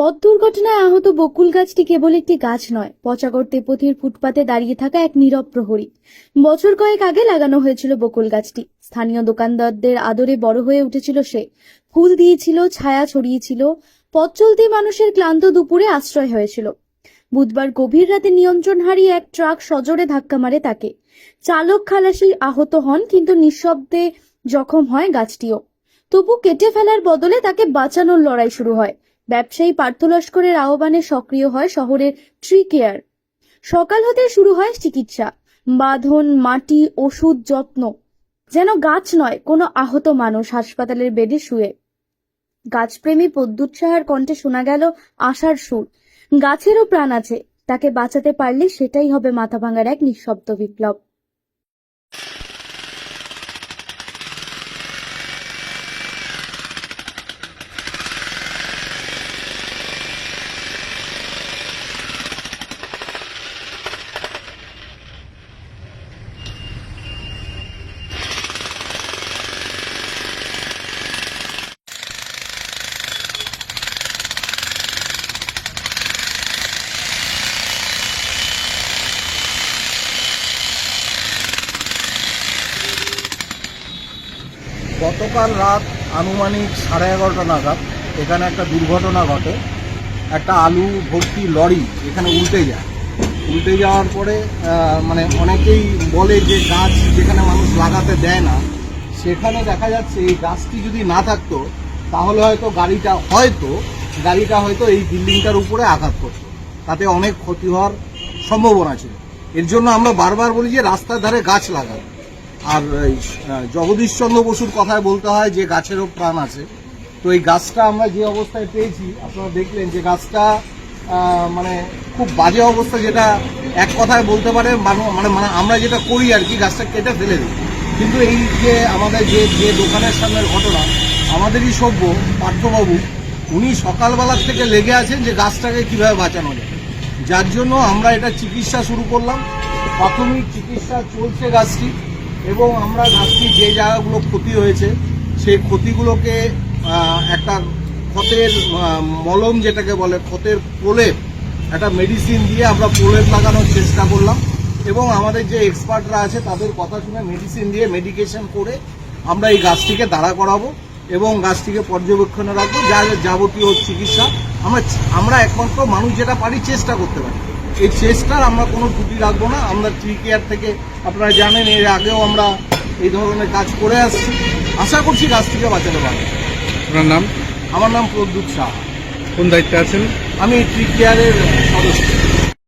পথ দুর্ঘটনায় আহত বকুল গাছটি কেবল একটি গাছ নয় পচাগড় তেপথির ফুটপাতে দাঁড়িয়ে থাকা এক নীরব প্রহরী। বছর কয়েক আগে লাগানো হয়েছিল বকুল গাছটি। স্থানীয় দোকানদারদের আদরে বড় হয়ে উঠেছিল সে। ফুল দিয়েছিল, ছায়া ছড়িয়েছিল, পথ চলতি মানুষের ক্লান্ত দুপুরে আশ্রয় হয়েছিল। বুধবার গভীর রাতে নিয়ন্ত্রণ হারিয়ে এক ট্রাক সজোরে ধাক্কা মারে তাকে। চালক খালাসি আহত হন, কিন্তু নিঃশব্দে জখম হয় গাছটিও। তবু কেটে ফেলার বদলে তাকে বাঁচানোর লড়াই শুরু হয়। ব্যবসায়ী পার্থ লস্করের আহ্বানে সক্রিয় হয় শহরের ট্রি কেয়ার সকাল হতে শুরু হয় চিকিৎসা। বাঁধন, মাটি, ওষুধ যত্ন। যেন গাছ নয়, কোনো আহত মানুষ হাসপাতালের বেডে শুয়ে। গাছপ্রেমী পদ্যুৎ সাহার কণ্ঠে শোনা গেল আশার সুর। গাছেরও প্রাণ আছে, তাকে বাঁচাতে পারলে সেটাই হবে মাথা ভাঙার এক নিঃশব্দ বিপ্লব। গতকাল রাত আনুমানিক সাড়ে এগারোটা নাগাদ এখানে একটা দুর্ঘটনা ঘটে। একটা আলু ভর্তি লরি এখানে উল্টে যায়। উল্টে যাওয়ার পরে মানে অনেকেই বলে যে গাছ যেখানে মানুষ লাগাতে দেয় না, সেখানে দেখা যাচ্ছে এই গাছটি যদি না থাকতো, তাহলে হয়তো গাড়িটা হয়তো গাড়িটা হয়তো এই বিল্ডিংটার উপরে আঘাত করতো। তাতে অনেক ক্ষতি হওয়ার সম্ভাবনা ছিল। এর জন্য আমরা বারবার বলি যে রাস্তার ধারে গাছ লাগান। আর জগদীশচন্দ্র বসুর কথায় বলতে হয় যে গাছেরও প্রাণ আছে। তো এই গাছটা আমরা যে অবস্থায় পেয়েছি, আপনারা দেখলেন যে গাছটা মানে খুব বাজে অবস্থা যেটা এক কথায় বলতে পারে, মানু- মানে মানে আমরা যেটা করি আর কি, গাছটা কেটে ফেলে দিই। কিন্তু এই যে আমাদের যে যে দোকানের সামনের ঘটনা, আমাদেরই সভ্য পার্থবাবু, উনি সকালবেলার থেকে লেগে আছেন যে গাছটাকে কীভাবে বাঁচানো যায়। যার জন্য আমরা এটা চিকিৎসা শুরু করলাম। প্রাথমিক চিকিৎসা চলছে গাছটি। এবং আমরা গাছটি যে জায়গাগুলো ক্ষতি হয়েছে, সেই ক্ষতিগুলোকে একটা ক্ষতের মলম যেটাকে বলে, ক্ষতের প্রলেপ, একটা মেডিসিন দিয়ে আমরা প্রলেপ লাগানোর চেষ্টা করলাম এবং আমাদের যে এক্সপার্টরা আছে তাদের কথা শুনে মেডিসিন দিয়ে মেডিকেশন করে আমরা এই গাছটিকে দাঁড়া করাবো এবং গাছটিকে পর্যবেক্ষণে রাখব যা যাবতীয় চিকিৎসা আমরা আমরা একমাত্র মানুষ যেটা পারি চেষ্টা করতে পারি। এই শেষটার আমরা কোনো ত্রুটি রাখব না। আমরা ট্রি কেয়ার থেকে আপনারা জানেন এর আগেও আমরা এই ধরনের কাজ করে আসছি। আশা করছি গাছ থেকে বাঁচাতে পারব। আপনার নাম? আমার নাম প্রদ্যুৎ শাহ কোন দায়িত্বে আছেন? আমি ট্রি কেয়ারের সদস্য।